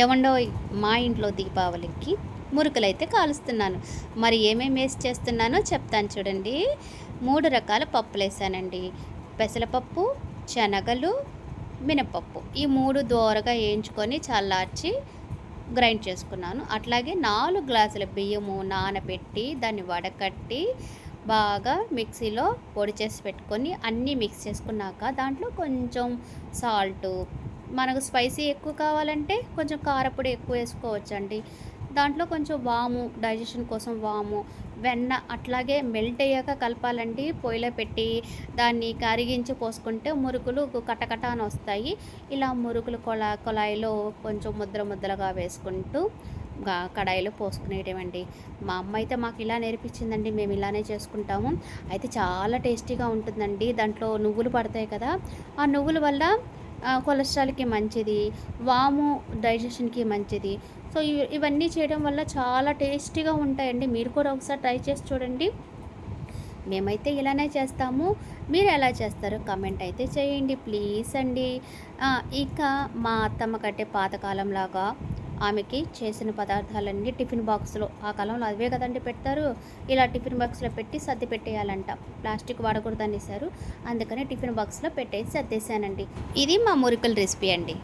ఏమండో మా ఇంట్లో దీపావళికి మురుకులైతే కాలుస్తున్నాను. మరి ఏమేమి వేసి చేస్తున్నానో చెప్తాను చూడండి. మూడు రకాల పప్పులు వేసానండి. పెసరపప్పు శనగలు మినపప్పు. ఈ మూడు దోరగా వేయించుకొని చల్లార్చి గ్రైండ్ చేసుకున్నాను. అట్లాగే నాలుగు గ్లాసుల బియ్యము నానబెట్టి దాన్ని వడకట్టి బాగా మిక్సీలో పొడి చేసి పెట్టుకొని అన్నీ మిక్స్ చేసుకున్నాక దాంట్లో కొంచెం సాల్టు మనకు స్పైసీ ఎక్కువ కావాలంటే కొంచెం కారపొడి ఎక్కువ వేసుకోవచ్చండి. దాంట్లో కొంచెం వాము డైజెషన్ కోసం వాము వెన్న అట్లాగే మెల్ట్ అయ్యాక కలపాలండి. పొయ్యిలో పెట్టి దాన్ని కరిగించి పోసుకుంటే మురుకులు కటకట అని వస్తాయి. ఇలా మురుకులు కొలా కొలాయిలో కొంచెం ముద్ర ముద్రగా వేసుకుంటూ కడాయిలో పోసుకునేటమండి మా అమ్మ అయితే మాకు ఇలా నేర్పించిందండి. మేము ఇలానే చేసుకుంటాము. అయితే చాలా టేస్టీగా ఉంటుందండి. దాంట్లో నువ్వులు పడతాయి కదా ఆ నువ్వుల వల్ల కొలెస్ట్రాల్కి మంచిది వాము డైజెషన్కి మంచిది. సో ఇవన్నీ చేయడం వల్ల చాలా టేస్టీగా ఉంటాయండి. మీరు కూడా ఒకసారి ట్రై చేసి చూడండి. మేమైతే ఇలానే చేస్తాము. మీరు ఎలా చేస్తారో కమెంట్ అయితే చేయండి ప్లీజ్ అండి. ఇక మా అత్తమ్మ కట్టే పాతకాలం లాగా ఆమెకి చేసిన పదార్థాలన్నీ టిఫిన్ బాక్స్లో. ఆ కాలంలో అవే కదండి పెడతారు. ఇలా టిఫిన్ బాక్స్లో పెట్టి సర్ది పెట్టేయాలంట. ప్లాస్టిక్ వాడకూడదు అనేసారు అందుకని టిఫిన్ బాక్స్లో పెట్టేసి సర్దేశానండి. ఇది మా మురికల రెసిపీ అండి.